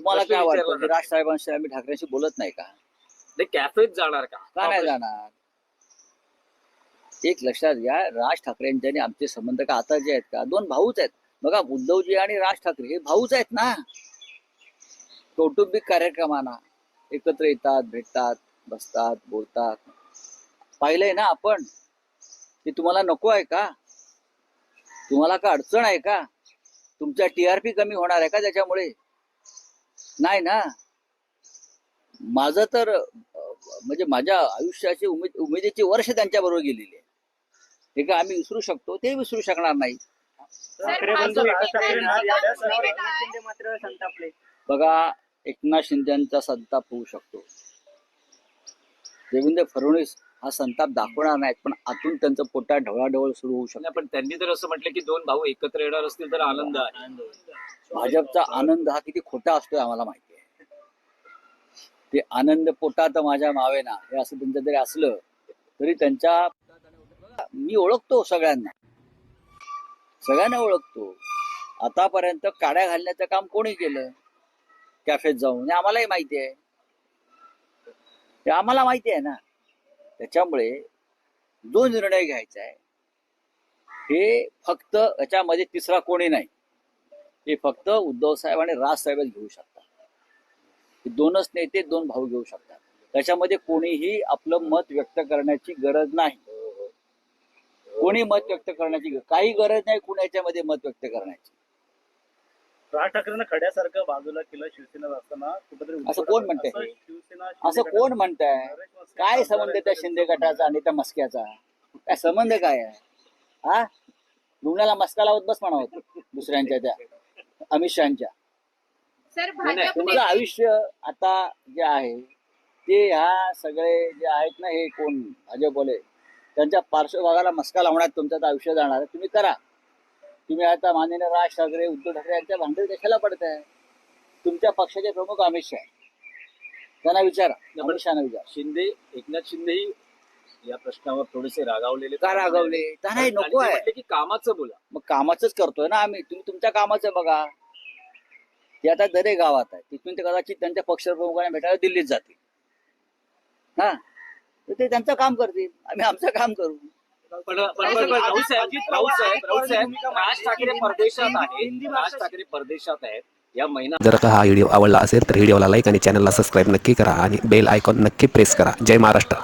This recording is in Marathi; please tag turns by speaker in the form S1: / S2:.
S1: तुम्हाला काय वाटतं? की राज साहेबांशी आम्ही ठाकरेंशी बोलत नाही का?
S2: नाही कॅफेत जाणार का?
S1: का नाही जाणार? एक लक्षात घ्या राज ठाकरेंचे आणि आमचे संबंध का आता जे आहेत का? दोन भाऊच आहेत. बघा उद्धवजी आणि राज ठाकरे हे भाऊच आहेत ना? कौटुंबिक कार्यक्रमांना एकत्र येतात भेटतात बसतात बोलतात. पाहिलंय ना आपण? ते तुम्हाला नको आहे का? तुम्हाला का अडचण आहे का? तुमच्या टीआरपी कमी होणार आहे का त्याच्यामुळे? नाही ना. माझं तर म्हणजे माझ्या आयुष्याची उमेद उमेदीची वर्ष त्यांच्या बरोबर गेलेली आहे. हे का आम्ही विसरू शकतो? ते विसरू शकणार नाही
S3: यासह एकनाथ शिंदे मात्र संतापले.
S1: बघा एकनाथ शिंदेचा संताप होऊ शकतो. देवेंद्र फडणवीस हा संताप दाखवणार नाहीत पण आतून त्यांचं पोटात ढवळाढवळ सुरू होऊ शकतो.
S2: नाही, पण त्यांनी तर असं म्हटलं की दोन भाऊ एकत्र येणार असतील तर आनंद आहे.
S1: भाजपचा आनंद हा किती खोटा असतोय आम्हाला माहिती आहे. ते आनंद पोटात माझ्या मावेना हे असं त्यांचं जरी असलं तरी त्यांच्या मी ओळखतो सगळ्यांना. सगळ्यांना ओळखतो. आतापर्यंत काड्या घालण्याचं काम कोणी केलं? कॅफेत जाऊन. हे आम्हालाही माहिती आहे. ते आम्हाला माहिती आहे ना. त्याच्यामुळे जो निर्णय घ्यायचा आहे हे फक्त याच्यामध्ये तिसरा कोणी नाही. हे फक्त उद्धव साहेब आणि राज साहेबच घेऊ शकतात. हे दोनच नेते दोन भाऊ घेऊ शकतात. त्याच्यामध्ये कोणीही आपलं मत व्यक्त करण्याची गरज नाही. कोणी मत व्यक्त करण्याची काही गरज नाही कोणी याच्यामध्ये मत व्यक्त करण्याची.
S3: राज ठाकरेंना खड्यासारखं बाजूला केलं शिवसेना असताना कुठेतरी
S1: असं कोण म्हणतंय?
S3: असं शिवसेना
S1: असं
S3: शिंदे
S1: कोण
S3: गटात-
S1: म्हणताय?
S3: नरेश
S1: काय संबंध त्या शिंदे गटाचा आणि त्या मस्क्याचा? काय संबंध काय आहे? हा? रुग्णाला मस्का लावत बस म्हणावं दुसऱ्यांच्या त्या अमित शहाच्या.
S4: सर
S2: नाही,
S4: भाजप
S1: तुमचं आयुष्य आता जे आहे ते ह्या सगळे जे आहेत ना हे कोण? भाजपवाले त्यांच्या पार्श्वभागाला मस्का लावण्यात तुमचं आता आयुष्य जाणार आहे. तुम्ही करा. तुम्ही आता माननीय राज ठाकरे उद्धव ठाकरे यांच्या भांडण कशाला पडताय. तुमच्या पक्षाचे प्रमुख अमित शहा. त्यांना विचारा. अमित शहाना विचारा.
S2: शिंदे एकनाथ शिंदेही या प्रश्नावर थोडेसे रागावलेले
S1: का रागवले? नाही? नको आहे.
S2: की कामाचं बोला.
S1: मग कामाचंच करतोय ना आम्ही. तुम्ही तुमच्या कामाचं बघा. ते आता दरे गावात आहे. तिथून ते कदाचित त्यांच्या पक्षप्रमुखांना भेटायला दिल्लीत जातील. हा? तर ते त्यांचं काम करतील. आम्ही आमचं काम करू.
S2: पण पण- पण राहुल साहेब राहुल साहेब राहुल साहेब राज ठाकरे परदेशात आहेत. राज ठाकरे परदेशात आहेत. या महिना
S5: जर का हा व्हिडिओ आवडला असेल तर व्हिडिओला लाईक आणि चॅनलला सबस्क्राईब नक्की करा आणि बेल आयकॉन नक्की प्रेस करा. जय महाराष्ट्र.